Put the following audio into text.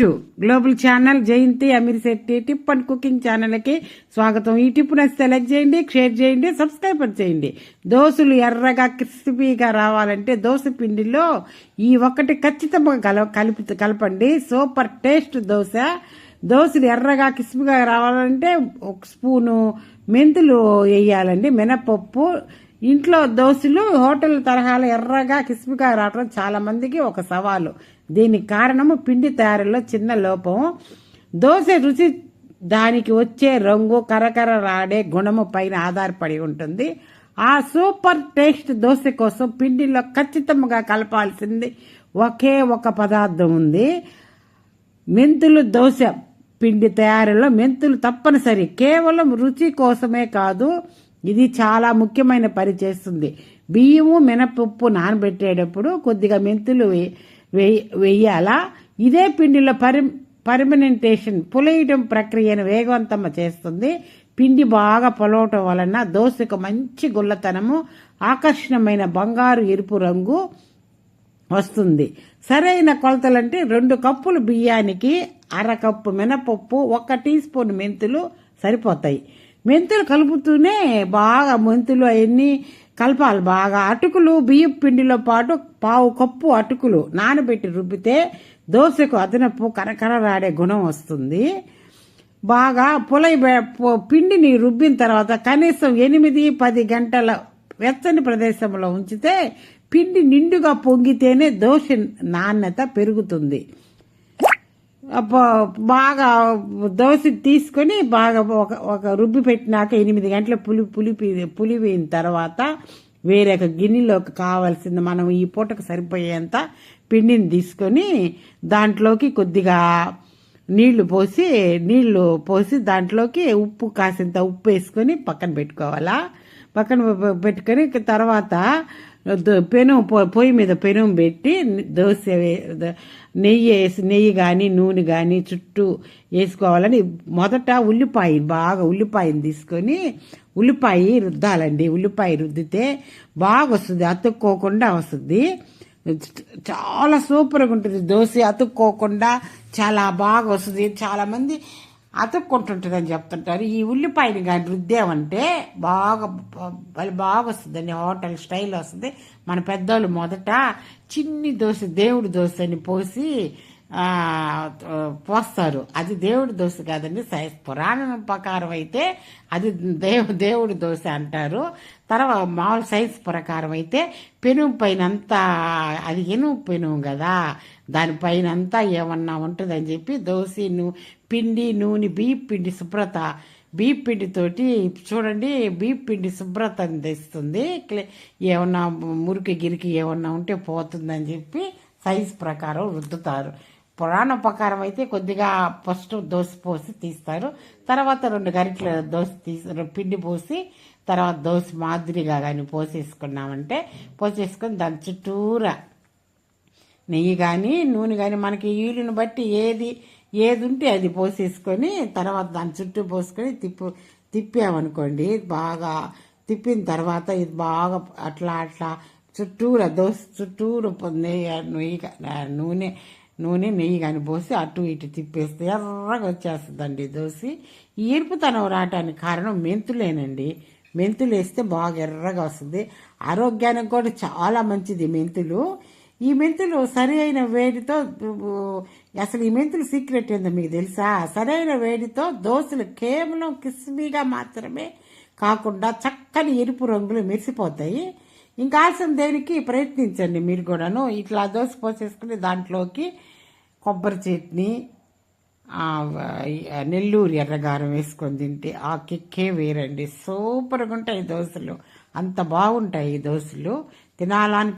To global channel Jayanthi Ameer Shetty tip and cooking ఛానల్కి స్వాగతం. ఈ టిప్ సెలెక్ట్ చేయండి షేర్ చేయండి సబ్స్క్రైబ్ చేయండి. దోశలు ఎర్రగా క్రిస్పీగా రావాలంటే దోశ పిండిలో ఈ ఒక్కటి ఖచ్చితంగా కల కలిపి కలపండి. Super taste dosa. దోశలు ఎర్రగా క్రిస్పీగా రావాలంటే ఒక స్పూను మెంతులు వేయాలండి మినపప్పు ఇంట్లో దోశలు హోటల్ తరహాలో ఎర్రగా క్రిస్పీగా రావడం చాలామందికి ఒక సవాలు. దీనికి కారణము పిండి తయారీలో చిన్న లోపం. దోశ రుచి దానికి వచ్చే రంగు కరకర రాడే గుణము పైన ఆధారపడి ఉంటుంది. ఆ సూపర్ టేస్ట్ దోశ కోసం పిండిలో ఖచ్చితంగా కలపాల్సింది ఒకే ఒక పదార్థం ఉంది. మెంతులు దోశ పిండి తయారీలో మెంతులు తప్పనిసరి కేవలం రుచి కోసమే కాదు ఇది చాలా ముఖ్యమైన పని చేస్తుంది. బియ్యము మినపప్పు నానబెట్టేటప్పుడు కొద్దిగా మెంతులు వెయ్యాలా ఇదే పిండిలో పరి పర్మనెంటేషన్ పులేయడం ప్రక్రియను వేగవంతం చేస్తుంది. పిండి బాగా పొలవటం వలన దోశకు మంచి గుల్లతనము ఆకర్షణమైన బంగారు ఎరుపు రంగు వస్తుంది. సరైన కొలతలంటే రెండు కప్పులు బియ్యానికి అర కప్పు మినపప్పు ఒక టీ స్పూన్ మెంతులు సరిపోతాయి. మెంతులు కలుపుతూనే బాగా మెంతులు అవన్నీ కలపాలి బాగా. అటుకులు బియ్యం పిండిలో పాటు పావు కప్పు అటుకులు నానబెట్టి రుబ్బితే దోశకు అదనపు కరకరలాడే గుణం వస్తుంది. బాగా పులై పిండిని రుబ్బిన తర్వాత కనీసం ఎనిమిది పది గంటల వెచ్చని ప్రదేశంలో ఉంచితే పిండి నిండుగా పొంగితేనే దోశ నాణ్యత పెరుగుతుంది. బాగా దోశ తీసుకొని బాగా ఒక ఒక రుబ్బి పెట్టినాక ఎనిమిది గంటల పులి పులిపి పులిపోయిన తర్వాత వేరే ఒక గిన్నెలోకి కావాల్సింది మనం ఈ పూటకు సరిపోయేంత పిండిని తీసుకొని దాంట్లోకి కొద్దిగా నీళ్ళు పోసి నీళ్ళు పోసి దాంట్లోకి ఉప్పు కాసింత ఉప్పు వేసుకొని పక్కన పెట్టుకోవాలా. పక్కన పెట్టుకొని తర్వాత పెనం పొయ్యి మీద పెనం పెట్టి దోశ నెయ్యి వేసి నెయ్యి కానీ నూనె కానీ చుట్టూ వేసుకోవాలని మొదట ఉల్లిపాయ బాగా ఉల్లిపాయని తీసుకొని ఉల్లిపాయ రుద్దాలండి. ఉల్లిపాయ రుద్దితే బాగా వస్తుంది అతుక్కోకుండా వస్తుంది. చాలా సూపర్గా ఉంటుంది దోశ అతుక్కోకుండా చాలా బాగా వస్తుంది చాలామంది అతుక్కుంటుంటుందని చెప్తుంటారు. ఈ ఉల్లిపాయని కానీ రుద్దామంటే బాగా బాగా వస్తుందండి హోటల్ స్టైల్ వస్తుంది. మన పెద్దోళ్ళు మొదట చిన్ని దోశ దేవుడి దోశ అని పోసి పోస్తారు. అది దేవుడి దోశ కాదండి పురాణం ప్రకారం అయితే అది దేవు దేవుడి దోశ అంటారు. తర్వాత మామూలు సైజ్ ప్రకారం అయితే పెనుగు పైన అంతా అది ఎనుగు పెనుగు కదా. దానిపైన అంతా ఏమన్నా ఉంటుందని చెప్పి దోశ పిండి నూనె బీప్ పిండి శుభ్రత. బీప్ పిండితోటి చూడండి బీప్ పిండి శుభ్రతని తెస్తుంది ఏమన్నా మురికి గిరికి ఏమన్నా ఉంటే పోతుందని చెప్పి సైజ్ ప్రకారం రుద్దుతారు. పురాణ ప్రకారం అయితే కొద్దిగా ఫస్ట్ దోశ పోసి తీస్తారు. తర్వాత రెండు గరిటెల దోశ తీసి పిండి పోసి తర్వాత దోశ మాదిరిగా కానీ పోసేసుకున్నామంటే పోసేసుకొని దాని చుట్టూరా నెయ్యి కానీ నూనె కానీ మనకి ఈలుని బట్టి ఏది ఏది ఉంటే అది పోసేసుకొని తర్వాత దాని చుట్టూ పోసుకొని తిప్పు తిప్పామనుకోండి బాగా తిప్పిన తర్వాత ఇది బాగా అట్లా అట్లా చుట్టూరా దోశ చుట్టూరు నెయ్యి నెయ్యి నూనె నూనె నెయ్యి కానీ పోసి అటు ఇటు తిప్పేస్తే ఎర్రగా వచ్చేస్తుందండి దోశ. ఈర్పుతనం రావటానికి కారణం మెంతులేనండి. మెంతులు వేస్తే బాగా ఎర్రగా వస్తుంది. ఆరోగ్యానికి కూడా చాలా మంచిది మెంతులు. ఈ మెంతులు సరి అయిన వేడితో అసలు ఈ మెంతులు సీక్రెట్ ఏందో మీకు తెలుసా? సరైన వేడితో దోశలు కేవలం కిస్మీగా మాత్రమే కాకుండా చక్కని ఎరుపు రంగులు మెరిసిపోతాయి. ఇంకా ఆలస్యం దేనికి? ప్రయత్నించండి మీరు కూడాను. ఇట్లా దోశ పోసేసుకుని దాంట్లోకి కొబ్బరి చట్నీ నెల్లూరు ఎర్రగారం వేసుకొని తింటే ఆ కిక్కే వేరండి. సూపర్గా ఉంటాయి దోశలు. అంత బాగుంటాయి ఈ దోశలు. తినాలని